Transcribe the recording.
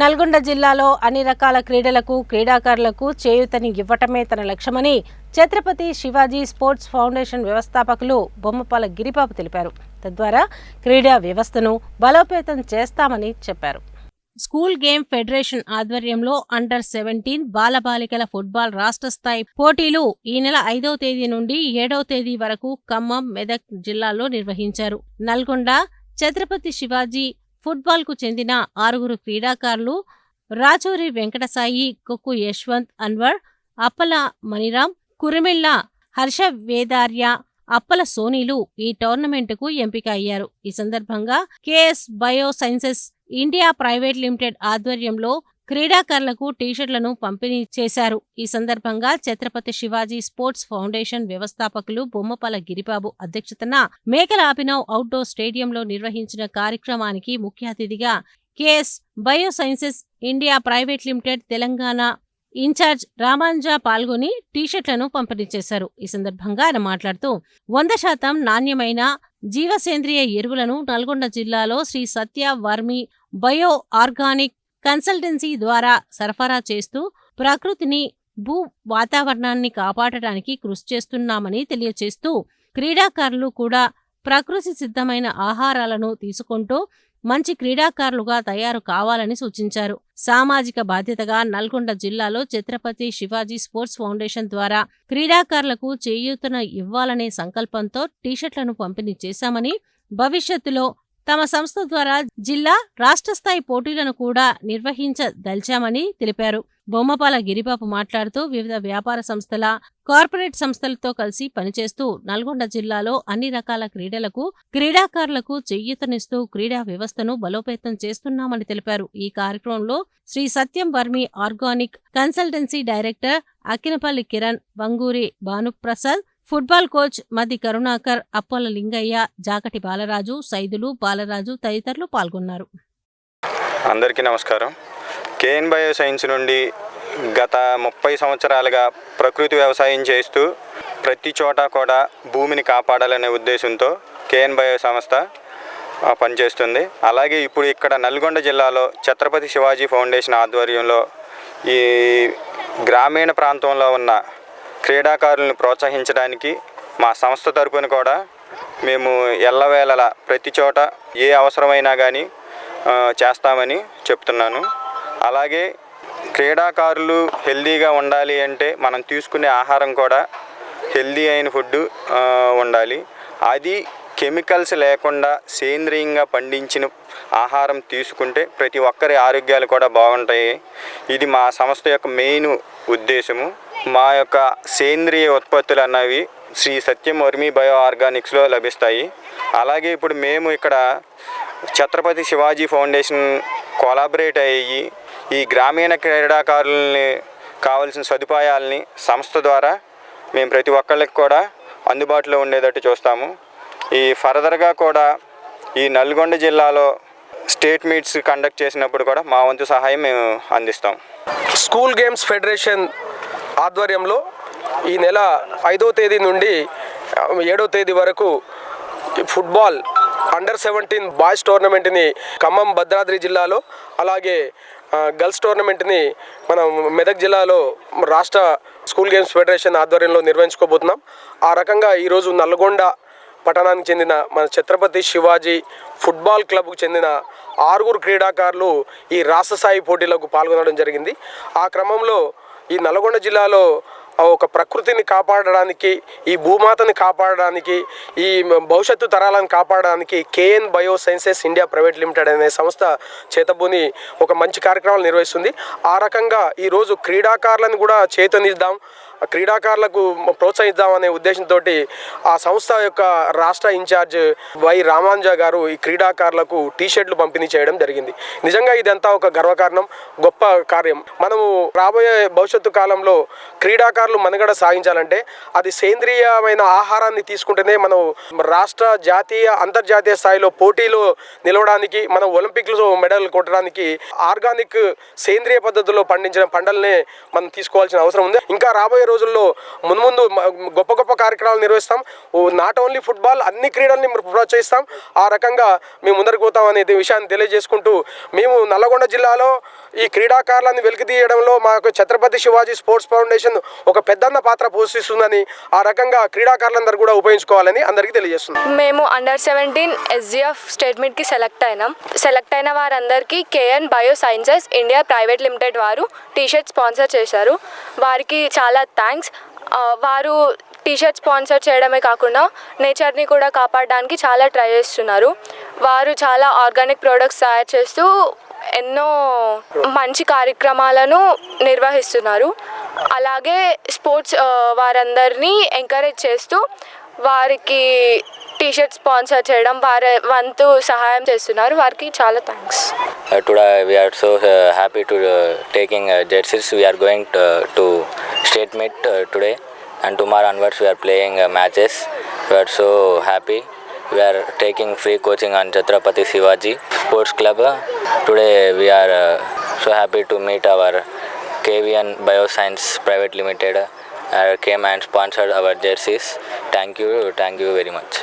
నల్గొండ జిల్లాలో అన్ని రకాల క్రీడలకు క్రీడాకారులకు చేయూతని ఇవ్వటమే తన లక్ష్యమని ఛత్రపతి శివాజీ స్పోర్ట్స్ ఫౌండేషన్ వ్యవస్థాపకులు బొమ్మపాల గిరిబాబు తెలిపారు. తద్వారా క్రీడా వ్యవస్థను బలోపేతం చేస్తామని చెప్పారు. స్కూల్ గేమ్ ఫెడరేషన్ ఆధ్వర్యంలో అండర్ సెవెంటీన్ బాలబాలికల ఫుట్బాల్ రాష్ట్ర స్థాయి పోటీలు ఈ నెల ఐదవ తేదీ నుండి ఏడవ తేదీ వరకు ఖమ్మం మెదక్ జిల్లాల్లో నిర్వహించారు. నల్గొండ ఛత్రపతి శివాజీ ఫుట్బాల్కు చెందిన ఆరుగురు క్రీడాకారులు రాచూరి వెంకటసాయి కొక్కు యశ్వంత్ అన్వర్ అప్పల మణిరామ్ కురిమిళ్ళ హర్ష వేదార్య అప్పల సోనీలు ఈ టోర్నమెంటుకు ఎంపిక అయ్యారు ఈ సందర్భంగా KS bio sciences India private limited ఆధ్వర్యంలో క్రీడాకారులకు టీషర్ట్లను పంపిణీ చేశారు. ఈ సందర్భంగా ఛత్రపతి శివాజీ స్పోర్ట్స్ ఫౌండేషన్ వ్యవస్థాపకులు బొమ్మపల గిరిబాబు అధ్యక్షతన మేకల అభినవ్ అవుట్డోర్ స్టేడియంలో నిర్వహించిన కార్యక్రమానికి ముఖ్య అతిథిగా KS bio sciences India private limited Telangana incharge Ramanja పాల్గొని టీషర్ట్లను పంపిణీ చేశారు. ఈ సందర్భంగా ఆయన మాట్లాడుతూ వంద శాతం నాణ్యమైన జీవసేంద్రియ ఎరువులను నల్గొండ జిల్లాలో Sri Satya vermi bio organic consultancy ద్వారా సరఫరా చేస్తూ ప్రకృతిని భూ వాతావరణాన్ని కాపాడటానికి కృషి చేస్తున్నామని తెలియచేస్తూ క్రీడాకారులు కూడా ప్రకృతి సిద్ధమైన ఆహారాలను తీసుకుంటూ మంచి క్రీడాకారులుగా తయారు కావాలని సూచించారు. సామాజిక బాధ్యతగా నల్గొండ జిల్లాలో ఛత్రపతి శివాజీ స్పోర్ట్స్ ఫౌండేషన్ ద్వారా క్రీడాకారులకు చేయూతన ఇవ్వాలనే సంకల్పంతో టీషర్ట్లను పంపిణీ చేశామని భవిష్యత్తులో తమ సంస్థ ద్వారా జిల్లా రాష్ట్ర స్థాయి పోటీలను కూడా నిర్వహించదలిచామని తెలిపారు. బొమ్మపాల గిరిబాబు మాట్లాడుతూ వివిధ వ్యాపార సంస్థల కార్పొరేట్ సంస్థలతో కలిసి పనిచేస్తూ నల్గొండ జిల్లాలో అన్ని రకాల క్రీడలకు క్రీడాకారులకు చెయ్యూతనిస్తూ క్రీడా వ్యవస్థను బలోపేతం చేస్తున్నామని తెలిపారు. ఈ కార్యక్రమంలో Sri Satyam vermi organic consultancy director Akkinapalli Kiran Vanguri Bhanuprasad football coach Madi Karunakar Appala Lingaiah జాకటి Balaraju Saidulu Balaraju తదితరులు పాల్గొన్నారు. అందరికీ నమస్కారం. కేఎన్ బయో సైన్స్ నుండి గత ముప్పై సంవత్సరాలుగా ప్రకృతి వ్యవసాయం చేస్తూ ప్రతి చోట కూడా భూమిని కాపాడాలనే ఉద్దేశంతో కేఎన్ బయో సంస్థ పనిచేస్తుంది. అలాగే ఇప్పుడు ఇక్కడ నల్గొండ జిల్లాలో ఛత్రపతి శివాజీ ఫౌండేషన్ ఆధ్వర్యంలో ఈ గ్రామీణ ప్రాంతంలో ఉన్న క్రీడాకారులను ప్రోత్సహించడానికి మా సంస్థ తరపున కూడా మేము ఎల్లవేళలా ప్రతి చోట ఏ అవసరమైనా కానీ చేస్తామని చెప్తున్నాను. అలాగే క్రీడాకారులు హెల్దీగా ఉండాలి అంటే మనం తీసుకునే ఆహారం కూడా హెల్దీ అయిన ఫుడ్ ఉండాలి. అది కెమికల్స్ లేకుండా సేంద్రియంగా పండించిన ఆహారం తీసుకుంటే ప్రతి ఒక్కరి ఆరోగ్యాలు కూడా బాగుంటాయి. ఇది మా సంస్థ యొక్క మెయిన్ ఉద్దేశము. మా యొక్క సేంద్రియ ఉత్పత్తులు అన్నవి శ్రీ సత్యం వర్మి బయో ఆర్గానిక్స్లో లభిస్తాయి. అలాగే ఇప్పుడు మేము ఇక్కడ ఛత్రపతి శివాజీ ఫౌండేషన్ కొలాబరేట్ అయ్యి ఈ గ్రామీణ క్రీడాకారులని కావాల్సిన సదుపాయాలని సంస్థ ద్వారా మేము ప్రతి ఒక్కళ్ళకి కూడా అందుబాటులో ఉండేటట్టు చూస్తాము. ఈ ఫర్దర్గా కూడా ఈ నల్గొండ జిల్లాలో స్టేట్ మీట్స్ కండక్ట్ చేసినప్పుడు కూడా మా వంతు సహాయం మేము అందిస్తాం. స్కూల్ గేమ్స్ ఫెడరేషన్ ఆధ్వర్యంలో ఈ నెల ఐదో తేదీ నుండి ఏడో తేదీ వరకు ఫుట్బాల్ అండర్ సెవెంటీన్ బాయ్స్ టోర్నమెంట్ని ఖమ్మం భద్రాద్రి జిల్లాలో అలాగే గర్ల్స్ టోర్నమెంట్ని మనం మెదక్ జిల్లాలో రాష్ట్ర స్కూల్ గేమ్స్ ఫెడరేషన్ ఆధ్వర్యంలో నిర్వహించుకోబోతున్నాం. ఆ రకంగా ఈరోజు నల్గొండ పట్టణానికి చెందిన మన ఛత్రపతి శివాజీ ఫుట్బాల్ క్లబ్కు చెందిన ఆరుగురు క్రీడాకారులు ఈ రాష్ట్ర స్థాయి పోటీలకు పాల్గొనడం జరిగింది. ఆ క్రమంలో ఈ నల్గొండ జిల్లాలో ఒక ప్రకృతిని కాపాడడానికి ఈ భూమాతని కాపాడడానికి ఈ భవిష్యత్తు తరాలను కాపాడడానికి KN bio sciences India private limited అనే సంస్థ చేతబూని ఒక మంచి కార్యక్రమాలు నిర్వహిస్తుంది. ఆ రకంగా ఈరోజు క్రీడాకారులను కూడా చేతనిద్దాం. క్రీడాకారులకు ప్రోత్సహిద్దామనే ఉద్దేశంతో ఆ సంస్థ యొక్క రాష్ట్ర ఇన్ఛార్జ్ వై రామాంజా గారు ఈ క్రీడాకారులకు టీషర్ట్లు పంపిణీ చేయడం జరిగింది. నిజంగా ఇదంతా ఒక గర్వకారణం గొప్ప కార్యం. మనము రాబోయే భవిష్యత్తు కాలంలో క్రీడాకారులు మనుగడ సాగించాలంటే అది సేంద్రియమైన ఆహారాన్ని తీసుకుంటేనే మనం రాష్ట్ర జాతీయ అంతర్జాతీయ స్థాయిలో పోటీలో నిలవడానికి మనం ఒలింపిక్లో మెడల్ కొట్టడానికి ఆర్గానిక్ సేంద్రియ పద్ధతిలో పండించిన పంటలనే మనం తీసుకోవాల్సిన అవసరం ఉంది. ఇంకా రాబోయే రోజుల్లో మున్ముందు ముందు గొప్ప గొప్ప కార్యక్రమాలు నిర్వహిస్తాం. నాట్ ఓన్లీ ఫుట్బాల్ అన్ని క్రీడల్ని ప్రోత్సహిస్తాం. ఆ రకంగా మేము ముందరికి పోతాం అనేది విషయాన్ని తెలియజేసుకుంటూ మేము నల్లగొండ జిల్లాలో ఈ క్రీడాకారులను వెలికితీయడంలో మాకు ఛత్రపతి శివాజీ స్పోర్ట్స్ ఫౌండేషన్ ఒక పెద్దన్న పాత్ర పోషిస్తుందని ఆ రకంగా క్రీడాకారులందరూ కూడా ఉపయోగించుకోవాలని అందరికీ తెలియజేస్తుంది మేము అండర్ సెవెంటీన్ ఎస్జిఎఫ్ స్టేట్ మీట్కి సెలెక్ట్ అయినాం. సెలెక్ట్ అయిన వారందరికీ KN bio sciences India private limited వారు టీషర్ట్ స్పాన్సర్ చేశారు. వారికి చాలా థ్యాంక్స్ వారు టీషర్ట్ స్పాన్సర్ చేయడమే కాకుండా నేచర్ని కూడా కాపాడడానికి చాలా ట్రై చేస్తున్నారు. వారు చాలా ఆర్గానిక్ ప్రోడక్ట్స్ తయారు చేస్తూ ఎన్నో మంచి కార్యక్రమాలను నిర్వహిస్తున్నారు. అలాగే స్పోర్ట్స్ వారందరినీ ఎంకరేజ్ చేస్తూ వారికి టీషర్ట్ స్పాన్సర్ చేయడం వారి వంతు సహాయం చేస్తున్నారు. వారికి చాలా thanks today we are so happy to taking jerseys we are going to state meet today and tomorrow onwards we are playing matches we are so happy We are taking free coaching on Chhatrapati Shivaji Sports Club. Today we are uh, so happy to meet our KVN Bioscience Private Limited. Uh, came and sponsored our jerseys. Thank you, thank you very much.